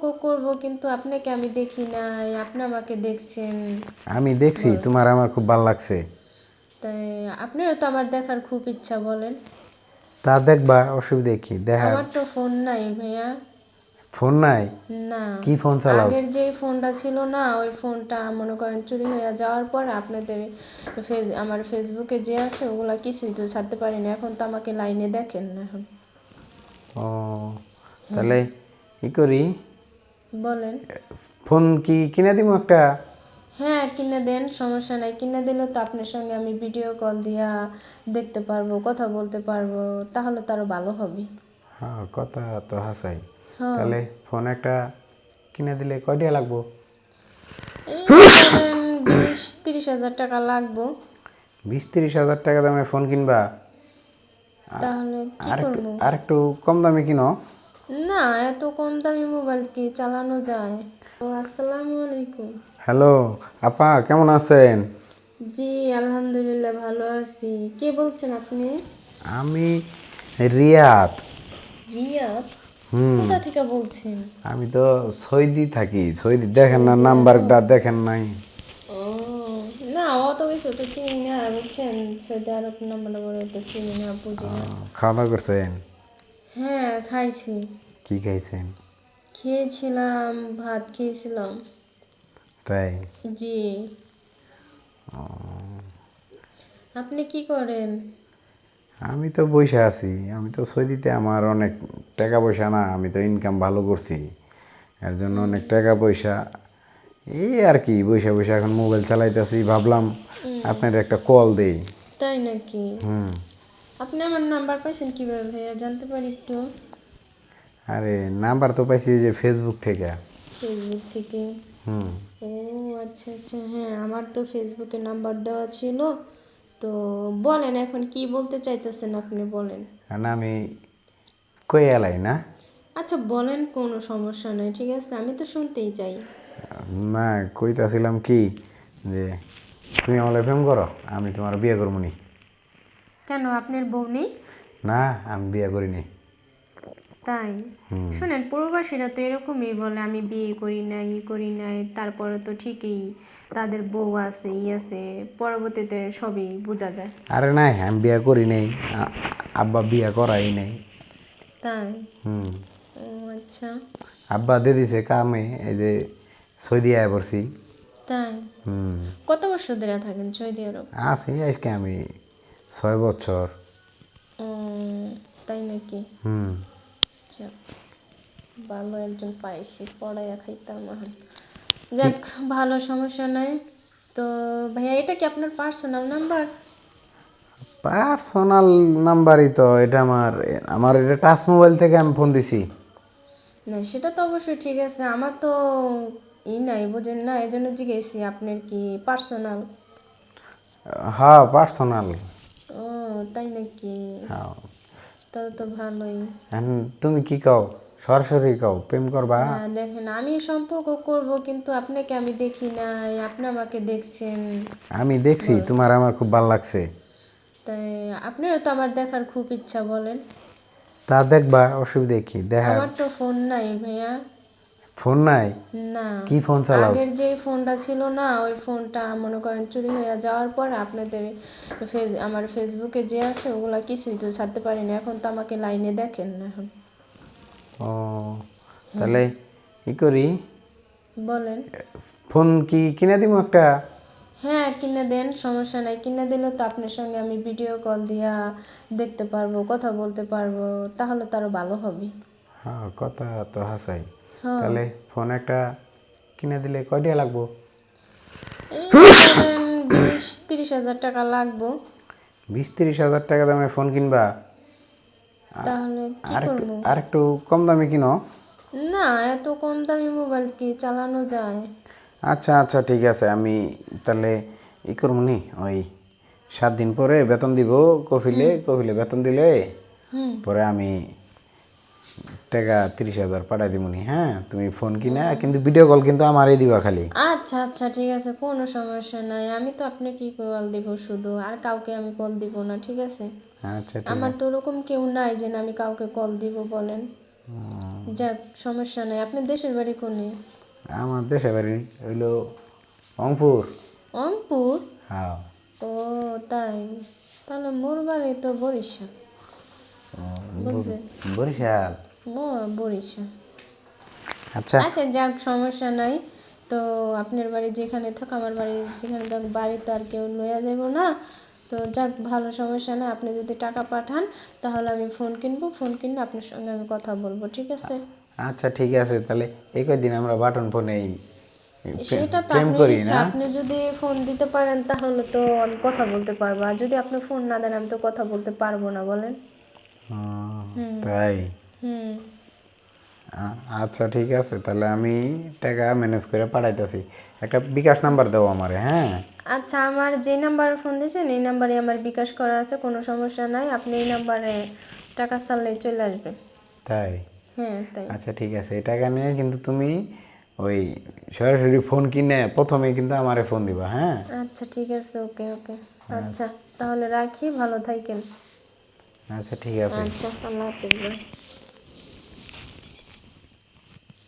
সম্পর্ক করব কিন্তু আপনাকে আমি দেখি নাই আপনি আমাকে দেখছেন। আমি দেখছি তোমার আমার খুব ভালো লাগছে। তাই আপনারও তো আমার দেখার খুব ইচ্ছা বলেন। তা দেখবা অসুবিধা কি? দেখা আমার তো ফোন নাই ভাইয়া। ফোন নাই? না। কি ফোন চালাও? আগের যে ফোনটা ছিল না ওই ফোনটা মনে করেন চুরি হয়ে যাওয়ার পর আপনাদের ফেস আমার ফেসবুকে যে আছে ওগুলা কিছুই তো ছাড়তে পারি না এখন তো আমাকে লাইনে দেখেন না এখন। ও তাহলে ই করি? বলেন। ফোন কি কিনে দিব একটা? হ্যাঁ কিনে দেন সমস্যা নাই। কিনে দিলে তো আপনার সঙ্গে আমি ভিডিও কল দিয়া দেখতে পারব কথা বলতে পারব তাহলে তো আরও ভালো হবে। হ্যাঁ কথা তো হাসাই হ্যাঁ। তাহলে ফোন একটা কিনে দিলে কয়টা লাগবো? বিশ তিরিশ হাজার টাকা লাগবো। বিশ তিরিশ হাজার টাকা দামে ফোন কিনবা? তাহলে আর একটু কম দামে কিনো। না এত কম দামি মোবাইল কি চালানো যায়? ও আসসালামু আলাইকুম। হ্যালো আপা কেমন আছেন? জি আলহামদুলিল্লাহ ভালো আছি। কে বলছেন আপনি? আমি রিয়াদ। রিয়াদ? হুম। কোথা থেকে বলছেন? আমি তো সৌদি থাকি সৌদি। দেখেন না নাম্বারটা দেখেন নাই। ও না অত কিছু তো চিনি না বুঝছেন? সৌদি আরব নাম্বার বলে তো চিনি না বুঝি না। খাওয়া দাওয়া করছেন? হ্যাঁ খাইছি। কি খাইছেন? খেয়েছিলাম ভাত খেয়েছিলাম। তাই? জি। আপনি কি করেন? আমি তো বসে আছি। আমি তো সৌদিতে আমার অনেক টাকা পয়সা না আমি তো ইনকাম ভালো করছি। এর জন্য অনেক টাকা পয়সা। এই আর কি বৈশা বৈশা এখন মোবাইল চালাইতেছি। ভাবলাম আপনার একটা কল দেই। তাই নাকি? হুম। আপনি আমার নাম্বার পাইছেন কীভাবে ভাইয়া? জানতে পারি একটু। আরে নাম্বার তো পাইছি যে ফেসবুক থেকে। ফেসবুক থেকে? হুম। ও আচ্ছা আচ্ছা। হ্যাঁ আমার তো ফেসবুকে নাম্বার দেওয়া ছিল। তো বলেন এখন কি বলতে চাইতেছেন আপনি বলেন। কারণ আমি কই এলাই না? আচ্ছা বলেন কোনো সমস্যা নেই ঠিক আছে? আমি তো শুনতেই চাই। না কইতাছিলাম কি যে তুমি আমার প্রেম করো আমি তোমার বিয়ে করব নি। কেন আপনার বউ নেই? না আমি বিয়ে করিনি। তাই? শুনেন প্রবাসীরা তো এরকমই বলে আমি বিয়ে করি নাই ই করি নাই তারপরে তো ঠিকই তাদের বউ আছে ই আছে পরবর্তীতে সবই বোঝা যায়। আরে নাই আমি বিয়ে করি নাই আব্বা বিয়ে করাই নাই। তাই? হুম। ও আচ্ছা। আব্বা দিয়ে দিছে কামে এই যে সৌদি আয় পড়ছি তাই? হুম। কত বছর ধরে থাকেন সৌদি আরব? আছি আজকে আমি ছয় বছর। তাই নাকি? হুম। আচ্ছা ভালো একজন পাইছি পড়াইয়া খাইতাম এখন। যাক ভালো সমস্যা নাই। তো ভাইয়া এটা কি আপনার পার্সোনাল নাম্বার পার্সোনাল নাম্বারই তো এটা আমার আমার এটা টাচ মোবাইল থেকে আমি ফোন দিছি। না সেটা তো অবশ্যই ঠিক আছে। আমার তো ই নাই বোঝেন না? এই জন্য জিজ্ঞেসি আপনার কি পার্সোনাল হ্যাঁ পার্সোনাল ও তাই নাকি? হ্যাঁ। তাহলে তো ভালোই। তুমি কি কও? সরাসরি কও প্রেম করবা? হ্যাঁ দেখেন আমি সম্পর্ক করব কিন্তু আপনাকে আমি দেখি নাই আপনি আমাকে দেখছেন। আমি দেখছি তোমার আমার খুব ভালো লাগছে। তাই আপনারও তো আমার দেখার খুব ইচ্ছা বলেন। তা দেখবা অসুবিধা কি? দেখা আমার তো ফোন নাই ভাইয়া। ফোন নাই? না। কি ফোন চালাও? আগের যে ফোনটা ছিল না ওই ফোনটা মনে করেন চুরি হয়ে যাওয়ার পর আপনাদের ফেস আমার ফেসবুকে যে আছে ওগুলা কিছুই তো ছাড়তে পারি না এখন তো আমাকে লাইনে দেখেন না এখন। ও তাহলে ই করি? বলেন। ফোন কি কিনে দিব একটা? হ্যাঁ কিনে দেন সমস্যা নাই। কিনে দিলে তো আপনার সঙ্গে আমি ভিডিও কল দিয়া দেখতে পারব কথা বলতে পারব তাহলে তো আরও ভালো হবে। হ্যাঁ কথা তো হাসাই। তাহলে ফোন একটা কিনে দিলে কয়টা লাগবো? বিশ তিরিশ হাজার টাকা লাগবো। বিশ তিরিশ হাজার টাকা দামে ফোন কিনবা? আর একটু কম দামে কিনো। না এত কম দামি মোবাইল কি চালানো যায়? আচ্ছা আচ্ছা ঠিক আছে আমি তাহলে ই করব নি ওই সাত দিন পরে বেতন দিব কফিলে কফিলে বেতন দিলে পরে আমি টাকা তিরিশ হাজার পাঠাই দিব হ্যাঁ? তুমি ফোন কিনা কিন্তু ভিডিও কল কিন্তু আমারই দিবা খালি। আচ্ছা আচ্ছা ঠিক আছে কোনো সমস্যা নাই। আমি তো আপনাকে কল দিব শুধু আর কাউকে আমি কল দিব না ঠিক আছে? আচ্ছা আমার তো ওরকম কেউ নাই যে আমি কাউকে কল দিব বলেন। যাক সমস্যা নেই। আপনি দেশের বাড়ি কোনে? আমার দেশের বাড়ি হইল রংপুর। অঙ্কুর হ্যাঁ। ও তাই? তাহলে মোর বাড়ি তো বরিশাল। বরিশাল? আচ্ছা। আচ্ছা যাক সমস্যা নাই। তো আপনার বাড়ি যেখানে থাক আমার বাড়ি যেখানে থাক বাড়ি তো আর কেউ লইয়া যাব না। তো যাক ভালো সমস্যা না আপনি যদি টাকা পাঠান তাহলে আমি ফোন কিনবো ফোন কিনে আপনার সঙ্গে আমি কথা বলব ঠিক আছে? আচ্ছা ঠিক আছে তাহলে এই কয়দিন আমরা বাটন ফোনেই সেটা তো প্রেম আপনার করি ইচ্ছা না। আপনি যদি ফোন দিতে পারেন তাহলে তো আমি কথা বলতে পারব। আর যদি আপনি ফোন না দেন আমি তো কথা বলতে পারব না বলেন। হুম, তাই? আচ্ছা ঠিক আছে। তাহলে আমি টাকা ম্যানেজ করে পাঠাইতেছি। একটা বিকাশ নাম্বার দেবো আমারে হ্যাঁ? আচ্ছা আমার যে নাম্বারে ফোন দিয়েছেন এই নাম্বারে আমার বিকাশ করা আছে কোনো সমস্যা নাই। আপনি এই নাম্বারে টাকা ছাড়লেই চলে আসবে। তাই? হ্যাঁ তাই। আচ্ছা ঠিক আছে। এই টাকা নিয়ে কিন্তু তুমি ওই সরাসরি ফোন কিনে প্রথমে কিন্তু আমারে ফোন দিবা হ্যাঁ? আচ্ছা ঠিক আছে। ওকে ওকে। আচ্ছা তাহলে রাখি। ভালো থাকেন। আচ্ছা ঠিক আছে। আচ্ছা আল্লাহ হাফিজ।